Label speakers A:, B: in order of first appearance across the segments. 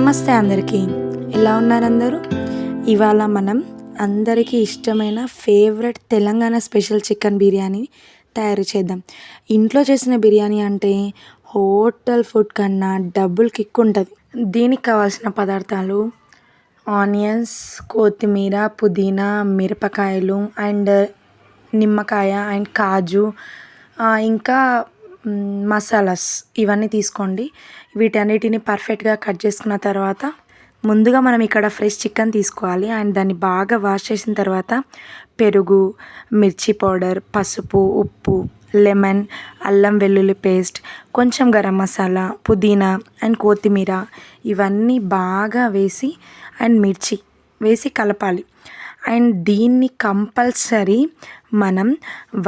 A: నమస్తే అందరికీ. ఎలా ఉన్నారు అందరూ ఇవాళ మనం అందరికీ ఇష్టమైన favourite Telangana special chicken biryani తయారు చేద్దాం. ఇంట్లో చేసిన బిర్యానీ అంటే హోటల్ ఫుడ్ కన్నా డబుల్ కిక్ ఉంటుంది. దీనికి కావాల్సిన పదార్థాలు ఆనియన్స్ కొత్తిమీర పుదీనా మిరపకాయలు అండ్ నిమ్మకాయ అండ్ కాజు ఇంకా మసాలాస్ ఇవన్నీ తీసుకోండి. వీటన్నిటిని పర్ఫెక్ట్గా కట్ చేసుకున్న తర్వాత ముందుగా మనం ఇక్కడ ఫ్రెష్ చికెన్ తీసుకోవాలి. అండ్ దాన్ని బాగా వాష్ చేసిన తర్వాత పెరుగు మిర్చి పౌడర్ పసుపు ఉప్పు లెమన్ అల్లం వెల్లుల్లి పేస్ట్ కొంచెం గరం మసాలా పుదీనా అండ్ కొత్తిమీర ఇవన్నీ బాగా వేసి అండ్ మిర్చి వేసి కలపాలి. అండ్ దీన్ని కంపల్సరీ మనం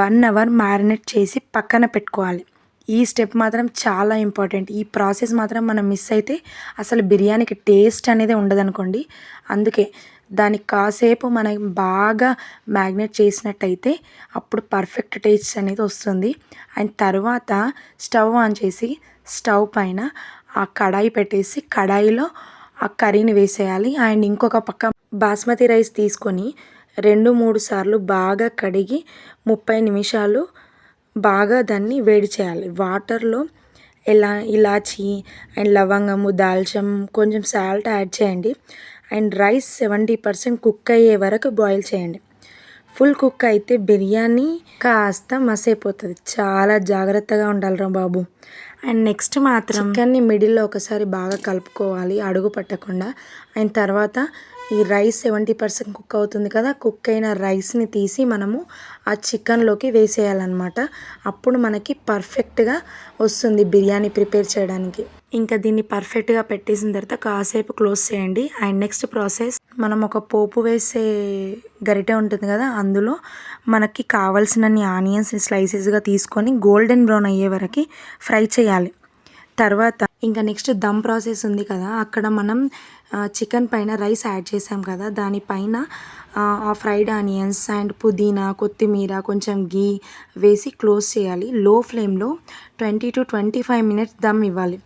A: వన్ అవర్ మ్యారినేట్ చేసి పక్కన పెట్టుకోవాలి. ఈ స్టెప్ మాత్రం చాలా ఇంపార్టెంట్. ఈ ప్రాసెస్ మాత్రం మనం మిస్ అయితే అసలు బిర్యానీకి టేస్ట్ అనేది ఉండదనుకోండి. అందుకే దానికి కాసేపు మనం బాగా మ్యాగ్నేట్ చేసినట్టయితే అప్పుడు పర్ఫెక్ట్ టేస్ట్ అనేది వస్తుంది. అండ్ తర్వాత స్టవ్ ఆన్ చేసి స్టవ్ పైన ఆ కడాయి పెట్టేసి కడాయిలో ఆ కర్రీని వేసేయాలి. అండ్ ఇంకొక పక్క బాస్మతి రైస్ తీసుకొని రెండు మూడు సార్లు బాగా కడిగి ముప్పై నిమిషాలు బాగా దాన్ని వేడి చేయాలి. వాటర్లో ఎలా ఇలాచి అండ్ లవంగము దాల్చం కొంచెం సాల్ట్ యాడ్ చేయండి. And rice seventy percent cook అయ్యే వరకు బాయిల్ చేయండి. ఫుల్ కుక్ అయితే బిర్యానీ కాస్త మసైపోతుంది చాలా జాగ్రత్తగా ఉండాలిరా బాబు. అండ్ నెక్స్ట్ మాత్రం చికెన్ని మిడిల్లో ఒకసారి బాగా కలుపుకోవాలి అడుగు పట్టకుండా. అండ్ తర్వాత ఈ రైస్ సెవెంటీ పర్సెంట్ కుక్ అవుతుంది కదా కుక్ అయిన రైస్ని తీసి మనము ఆ చికెన్లోకి వేసేయాలన్నమాట. అప్పుడు మనకి పర్ఫెక్ట్గా వస్తుంది బిర్యానీ ప్రిపేర్ చేయడానికి. ఇంకా దీన్ని పర్ఫెక్ట్గా పెట్టేసిన తర్వాత కాసేపు క్లోజ్ చేయండి. అండ్ నెక్స్ట్ ప్రాసెస్ మనం ఒక పోపు వేసే గరిటె ఉంటుంది కదా అందులో మనకి కావాల్సినన్ని ఆనియన్స్ని స్లైసెస్గా తీసుకొని గోల్డెన్ బ్రౌన్ అయ్యే వరకు ఫ్రై చేయాలి. తర్వాత ఇంకా నెక్స్ట్ దమ్ ప్రాసెస్ ఉంది కదా అక్కడ మనం చికెన్ పైన రైస్ యాడ్ చేసాం కదా దానిపైన ఆ, ఆ ఫ్రైడ్ ఆనియన్స్ అండ్ పుదీనా కొత్తిమీర కొంచెం గీ వేసి క్లోజ్ చేయాలి. లో ఫ్లేమ్లో twenty to twenty five minutes dum ఇవ్వాలి.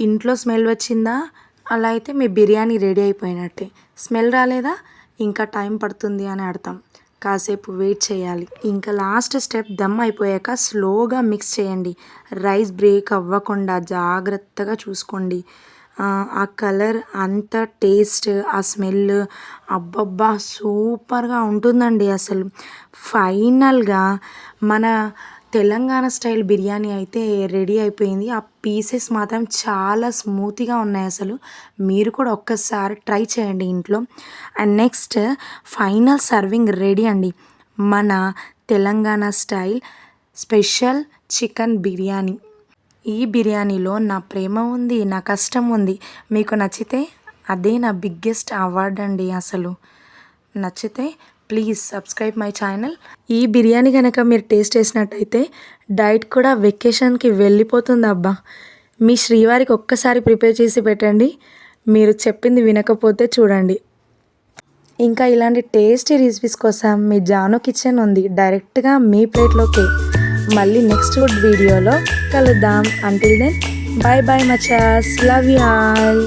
A: ఇంట్లో స్మెల్ వచ్చిందా? అలా అయితే మీ బిర్యానీ రెడీ అయిపోయినట్టే. స్మెల్ రాలేదా? ఇంకా టైం పడుతుంది అని అర్థం. కాసేపు వెయిట్ చేయాలి. ఇంకా లాస్ట్ స్టెప్ దమ్ అయిపోయాక స్లోగా మిక్స్ చేయండి. రైస్ బ్రేక్ అవ్వకుండా జాగ్రత్తగా చూసుకోండి. ఆ, ఆ కలర్ అంత టేస్ట్ ఆ స్మెల్ అబ్బబ్బా సూపర్గా ఉంటుందండి అసలు. ఫైనల్గా మన తెలంగాణ స్టైల్ బిర్యానీ అయితే రెడీ అయిపోయింది. ఆ పీసెస్ మాత్రం చాలా స్మూత్గా ఉన్నాయి అసలు. మీరు కూడా ఒక్కసారి ట్రై చేయండి ఇంట్లో. And next final serving ready అండి. మన Telangana style special chicken biryani. ఈ బిర్యానీలో నా ప్రేమ ఉంది నా కష్టం ఉంది. మీకు నచ్చితే అదే నా బిగ్గెస్ట్ అవార్డ్ అండి అసలు. నచ్చితే ప్లీజ్ సబ్స్క్రైబ్ మై ఛానల్. ఈ బిర్యానీ కనుక మీరు టేస్ట్ చేసినట్టయితే డైట్ కూడా వెకేషన్కి వెళ్ళిపోతుంది అబ్బా. మీ శ్రీవారికి ఒక్కసారి ప్రిపేర్ చేసి పెట్టండి. మీరు చెప్పింది వినకపోతే చూడండి. ఇంకా ఇలాంటి టేస్టీ రెసిపీస్ కోసం మీ జాను కిచెన్ ఉంది డైరెక్ట్గా మీ ప్లేట్లోకి. మళ్ళీ నెక్స్ట్ ఫుడ్ వీడియోలో కలుద్దాం. అంటిల్ దెన్ బాయ్ బాయ్ మచాస్ లవ్ యూ ఆల్